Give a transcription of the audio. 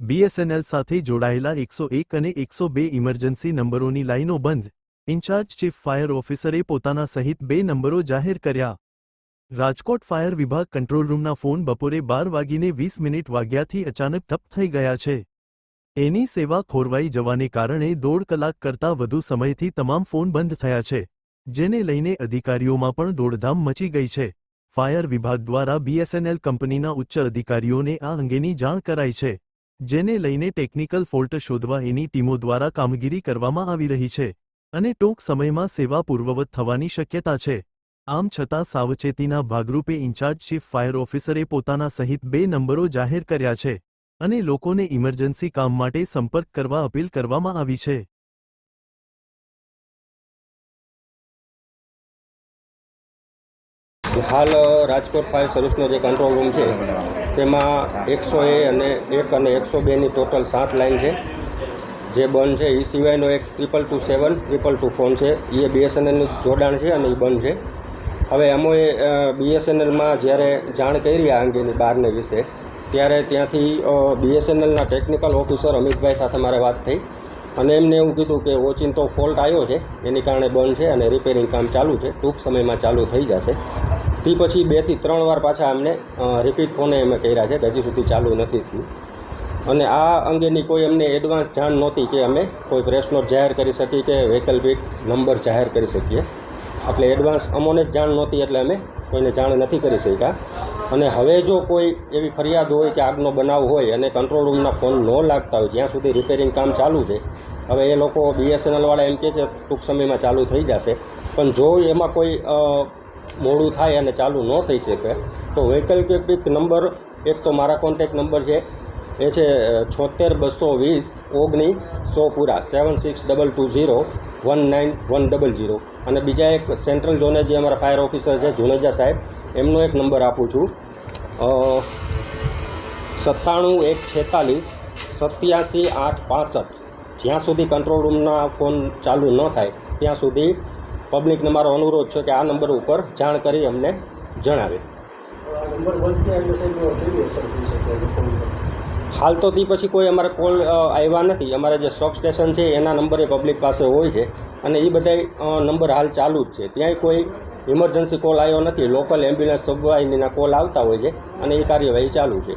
BSNL સાથે જોડાયેલા એકસો એક અને એકસો બે ઇમરજન્સી નંબરોની લાઇનો બંધ. ઇન્ચાર્જ ચીફ ફાયર ઓફિસરે પોતાના સહિત બે નંબરો જાહેર કર્યા. રાજકોટ ફાયર વિભાગ કંટ્રોલ રૂમના ફોન બપોરે બાર વાગીને વીસ મિનિટ વાગ્યાથી અચાનક ઠપ થઈ ગયા છે. એની સેવા ખોરવાઈ જવાને કારણે દોઢ કલાક કરતાં વધુ સમયથી તમામ ફોન બંધ થયા છે, જેને લઈને અધિકારીઓમાં પણ દોડધામ મચી ગઈ છે. ફાયર વિભાગ દ્વારા બીએસએનએલ કંપનીના ઉચ્ચ અધિકારીઓને આ અંગેની જાણ કરાઈ છે. જેને લઈને ટેકનિકલ ફોલ્ટ શોધવા એની ટીમો દ્વારા કામગીરી કરવામાં આવી રહી છે અને ટૂંક સમયમાં સેવા પૂર્વવત થવાની શક્યતા છે. આમ છતાં સાવચેતીના ભાગરૂપે ઇન્ચાર્જ ચીફ ફાયર ઓફિસરે પોતાના સહિત બે નંબરો જાહેર કર્યા છે અને લોકોને ઇમરજન્સી કામ માટે સંપર્ક કરવા અપીલ કરવામાં આવી છે. હાલ રાજકોટ ફાયર સર્વિસનો જે કંટ્રોલ રૂમ છે તેમાં એકસો એ અને એક અને એકસો બેની ટોટલ સાત લાઇન છે. જે બંધ છે એ સિવાયનો એક triple two seven triple two phone છે. એ બીએસએનએલનું જોડાણ છે અને એ બંધ છે. હવે અમોએ બીએસએનએલમાં જ્યારે જાણ કરી આ અંગેની બારને વિશે ત્યારે ત્યાંથી બીએસએનએલના ટેકનિકલ ઓફિસર અમિતભાઈ સાથે મારે વાત થઈ. અને એમને એવું કીધું કે ઓચિંતો ફોલ્ટ આવ્યો છે એની કારણે બંધ છે અને રિપેરિંગ કામ ચાલુ છે. ટૂંક સમયમાં ચાલુ થઈ જશે. તે પછી બેથી ત્રણ વાર પાછા અમને રિપીટ ફોને અમે કર્યા છે, કે હજી સુધી ચાલુ નથી થયું. અને આ અંગેની કોઈ અમને એડવાન્સ જાણ નહોતી કે અમે કોઈ પ્રેસ જાહેર કરી શકીએ કે વૈકલ્પિક નંબર જાહેર કરી શકીએ. એટલે એડવાન્સ અમોને જ જાણ નહોતી, એટલે અમે કોઈને જાણ નથી કરી શક્યા. અને હવે જો કોઈ એવી ફરિયાદ હોય કે આગનો બનાવ હોય અને કંટ્રોલ રૂમના ફોન ન લાગતા હોય, જ્યાં સુધી રિપેરિંગ કામ ચાલુ છે, હવે એ લોકો બીએસએનએલવાળા એમ કહે છે, ટૂંક સમયમાં ચાલુ થઈ જશે. પણ જો એમાં કોઈ મોડું થાય અને ચાલુ ન થઈ શકે. તો વૈકલ્પિક નંબર, એક તો મારા કોન્ટેક નંબર છે, એ છે છોતેર બસો વીસ ઓગણીસ સો પૂરા, seven six double two zero, one nine one double zero. અને બીજા એક સેન્ટ્રલ ઝોને જે અમારા ફાયર ઓફિસર છે, જુનેજા સાહેબ, એમનો એક નંબર આપું છું. સત્તાણું એક છેતાલીસ, સત્યાસી આઠ પાસઠ. જ્યાં સુધી કંટ્રોલ રૂમના ફોન ચાલુ ન થાય, ત્યાં સુધી પબ્લિકને મારો અનુરોધ છે કે આ નંબર ઉપર જાણ કરી અમને જણાવે. હાલ તો તે પછી કોઈ અમારે કોલ આવ્યા નથી. અમારા જે સ્ટોક સ્ટેશન છે એના નંબરે પબ્લિક પાસે હોય છે અને એ બધા નંબર હાલ ચાલુ જ છે. ત્યાંય કોઈ ઇમરજન્સી કોલ આવ્યો નથી. લોકલ એમ્બ્યુલન્સ સબવાહિનીના કોલ આવતા હોય છે અને એ કાર્યવાહી ચાલુ છે.